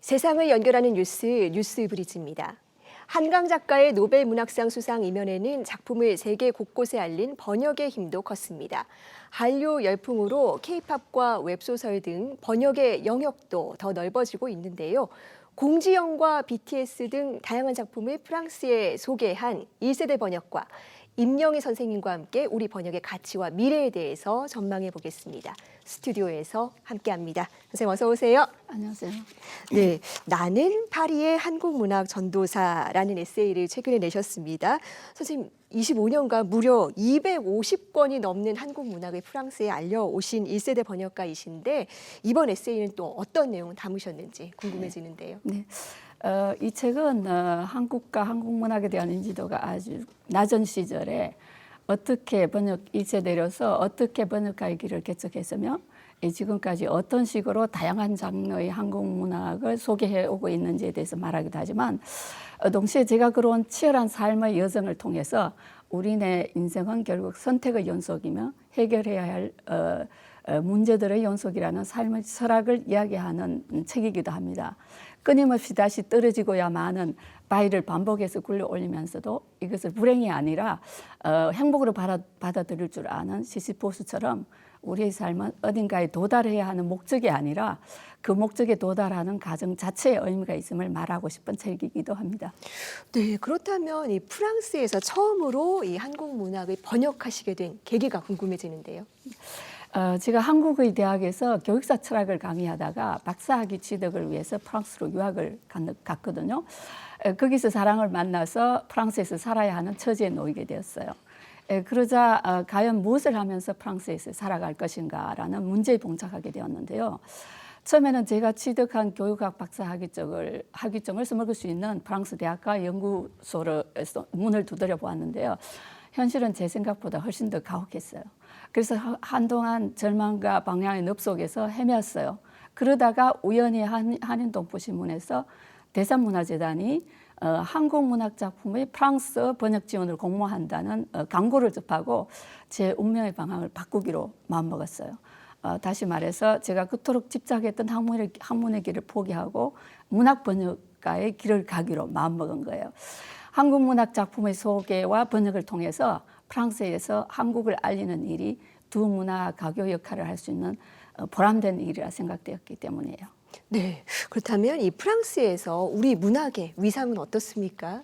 세상을 연결하는 뉴스 뉴스 브리지입니다. 한강 작가의 노벨 문학상 수상 이면에는 작품을 세계 곳곳에 알린 번역의 힘도 컸습니다. 한류 열풍으로 케이팝과 웹소설 등 번역의 영역도 더 넓어지고 있는데요. 공지영과 BTS 등 다양한 작품을 프랑스에 소개한 1세대 번역과 임영희 선생님과 함께 우리 번역의 가치와 미래에 대해서 전망해 보겠습니다. 스튜디오에서 함께합니다. 선생님 어서 오세요. 안녕하세요. 네, 나는 파리의 한국 문학 전도사라는 에세이를 최근에 내셨습니다. 선생님 25년간 무려 250권이 넘는 한국 문학을 프랑스에 알려오신 1세대 번역가이신데 이번 에세이는 또 어떤 내용을 담으셨는지 궁금해지는데요. 네. 어, 이 책은 어, 한국과 한국 문학에 대한 인지도가 아주 낮은 시절에 어떻게 번역 일세 내려서 어떻게 번역가의 길을 개척했으며 이 지금까지 어떤 식으로 다양한 장르의 한국 문학을 소개해 오고 있는지에 대해서 말하기도 하지만 어, 동시에 제가 그런 치열한 삶의 여정을 통해서 우리네 인생은 결국 선택의 연속이며 해결해야 할 어, 어, 문제들의 연속이라는 삶의 철학을 이야기하는 책이기도 합니다. 끊임없이 다시 떨어지고야 마는 바위를 반복해서 굴려 올리면서도 이것을 불행이 아니라 어, 행복으로 받아, 받아 들일 줄 아는 시시포스처럼 우리의 삶은 어딘가에 도달해야 하는 목적이 아니라 그 목적에 도달하는 과정 자체에 의미가 있음을 말하고 싶은 책이기도 합니다. 네, 그렇다면 이 프랑스에서 처음으로 이 한국 문학을 번역하시게 된 계기가 궁금해지는데요. 어, 제가 한국의 대학에서 교육사 철학을 강의하다가 박사학위 취득을 위해서 프랑스로 유학을 갔- 갔거든요. 에, 거기서 사랑을 만나서 프랑스에서 살아야 하는 처지에 놓이게 되었어요. 에, 그러자 어, 과연 무엇을 하면서 프랑스에서 살아갈 것인가라는 문제에 봉착하게 되었는데요. 처음에는 제가 취득한 교육학 박사 학위증을 학위증을 써먹을 수 있는 프랑스 대학과 연구소를 문을 두드려 보았는데요. 현실은 제 생각보다 훨씬 더 가혹했어요. 그래서 하- 한동안 절망과 방향의 늪 속에서 헤매었어요. 그러다가 우연히 한, 한인동포신문에서 대산문화재단이 어, 한국 문학 작품의 프랑스 번역 지원을 공모한다는 어, 광고를 접하고 제 운명의 방향을 바꾸기로 마음먹었어요. 어, 다시 말해서 제가 그토록 집착했던 학문의, 학문의 길을 포기하고 문학 번역가의 길을 가기로 마음먹은 거예요. 한국 문학 작품의 소개와 번역을 통해서 프랑스에서 한국을 알리는 일이 두 문화 가교 역할을 할 수 있는 어, 보람된 일이라 생각되었기 때문이에요. 네, 그렇다면 이 프랑스에서 우리 문학의 위상은 어떻습니까?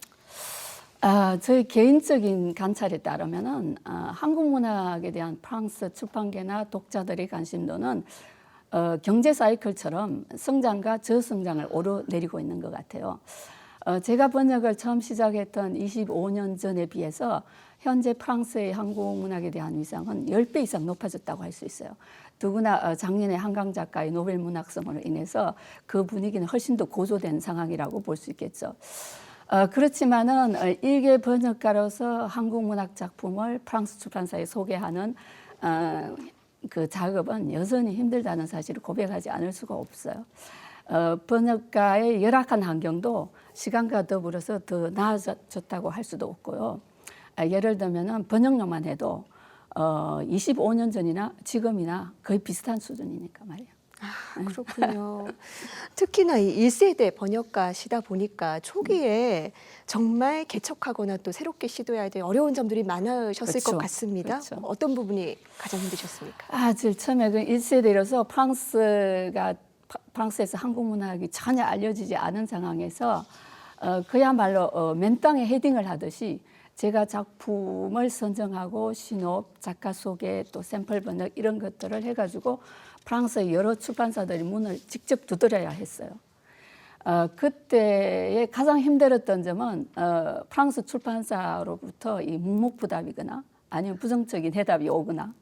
아, 저희 개인적인 관찰에 따르면은 아, 한국 문학에 대한 프랑스 출판계나 독자들의 관심도는 어, 경제 사이클처럼 성장과 저성장을 오르내리고 있는 것 같아요. 어, 제가 번역을 처음 시작했던 25년 전에 비해서 현재 프랑스의 한국 문학에 대한 위상은 10배 이상 높아졌다고 할 수 있어요. 더구나 어, 작년에 한강 작가의 노벨 문학상으로 인해서 그 분위기는 훨씬 더 고조된 상황이라고 볼 수 있겠죠. 어, 그렇지만은 어, 일개 번역가로서 한국 문학 작품을 프랑스 출판사에 소개하는 어, 그 작업은 여전히 힘들다는 사실을 고백하지 않을 수가 없어요. 어, 번역가의 열악한 환경도 시간과 더불어서 더 나아졌다고 할 수도 없고요. 아, 예를 들면은 번역료만 해도 어, 25년 전이나 지금이나 거의 비슷한 수준이니까 말이에요. 아, 그렇군요. 특히나 이 1세대 번역가시다 보니까 초기에 정말 개척하거나 또 새롭게 시도해야 될 어려운 점들이 많으셨을 것 그렇죠. 같습니다. 그렇죠. 어떤 부분이 가장 힘드셨습니까? 아, 제일 처음에 그 1세대로서 프랑스가 파- 프랑스에서 한국 문학이 전혀 알려지지 않은 상황에서 어, 그야말로 어, 맨땅에 헤딩을 하듯이 제가 작품을 선정하고 신업, 작가 소개, 또 샘플 번역 이런 것들을 해가지고 프랑스의 여러 출판사들이 문을 직접 두드려야 했어요. 어, 그때의 가장 힘들었던 점은 어, 프랑스 출판사로부터 이 묵묵부답이거나 아니면 부정적인 해답이 오거나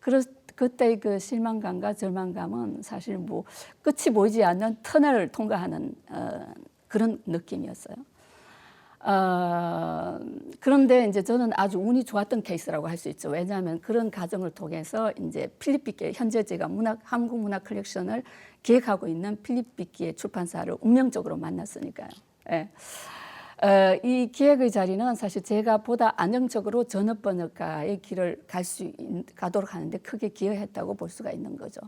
그러, 그때 그 실망감과 절망감은 사실 뭐 끝이 보이지 않는 터널을 통과하는 어, 그런 느낌이었어요. 어, 그런데 이제 저는 아주 운이 좋았던 케이스라고 할 수 있죠. 왜냐하면 그런 과정을 통해서 이제 필립비키 현재 제가 문학 한국 문학 컬렉션을 기획하고 있는 필립비키의 출판사를 운명적으로 만났으니까요. 예. 어, 이 기획의 자리는 사실 제가 보다 안정적으로 전업 번역가의 길을 갈 수 가도록 하는데 크게 기여했다고 볼 수가 있는 거죠.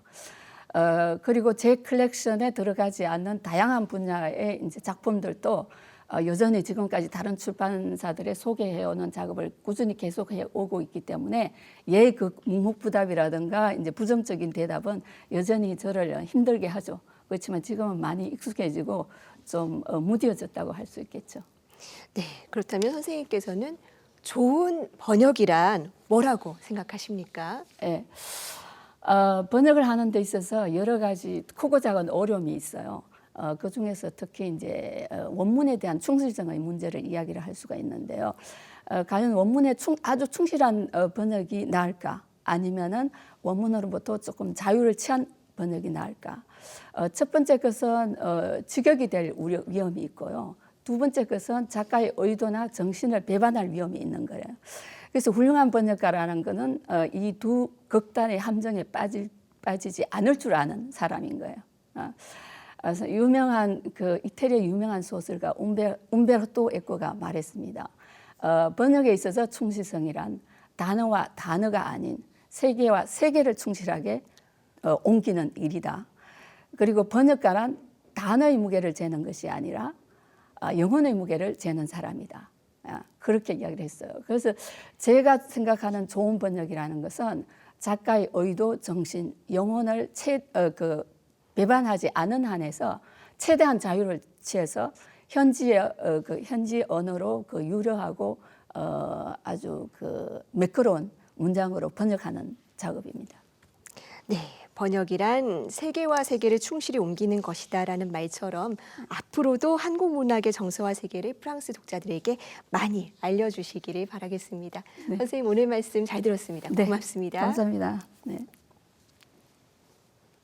어, 그리고 제 컬렉션에 들어가지 않는 다양한 분야의 이제 작품들도 어, 여전히 지금까지 다른 출판사들에 소개해오는 작업을 꾸준히 계속해 오고 있기 때문에 예그 묵묵부답이라든가 이제 부정적인 대답은 여전히 저를 힘들게 하죠. 그렇지만 지금은 많이 익숙해지고 좀 어, 무뎌졌다고 할 수 있겠죠. 네, 그렇다면 선생님께서는 좋은 번역이란 뭐라고 생각하십니까? 예. 어, 번역을 하는 데 있어서 여러 가지 크고 작은 어려움이 있어요. 어, 그 중에서 특히 이제 어, 원문에 대한 충실성의 문제를 이야기를 할 수가 있는데요. 어, 과연 원문에 충, 아주 충실한 어, 번역이 나을까? 아니면은 원문으로부터 조금 자유를 취한 번역이 나을까? 어, 첫 번째 것은 어, 직역이 될 우려, 위험이 있고요. 두 번째 것은 작가의 의도나 정신을 배반할 위험이 있는 거예요. 그래서 훌륭한 번역가라는 거는 어, 이두 극단의 함정에 빠질, 빠지지 않을 줄 아는 사람인 거예요. 어. 그래서 유명한 그 이태리의 유명한 소설가 움베, 움베르토 에코가 말했습니다. 어, 번역에 있어서 충실성이란 단어와 단어가 아닌 세계와 세계를 충실하게 어, 옮기는 일이다. 그리고 번역가란 단어의 무게를 재는 것이 아니라 아, 영혼의 무게를 재는 사람이다. 아, 그렇게 이야기를 했어요. 그래서 제가 생각하는 좋은 번역이라는 것은 작가의 의도, 정신, 영혼을 채, 어, 그 배반하지 않은 한에서 최대한 자유를 취해서 현지의 어, 그 현지 언어로 그 유려하고 어, 아주 그 매끄러운 문장으로 번역하는 작업입니다. 네, 번역이란 세계와 세계를 충실히 옮기는 것이다라는 말처럼 앞으로도 한국 문학의 정서와 세계를 프랑스 독자들에게 많이 알려주시기를 바라겠습니다. 네. 선생님 오늘 말씀 잘 들었습니다. 네, 고맙습니다. 감사합니다. 네.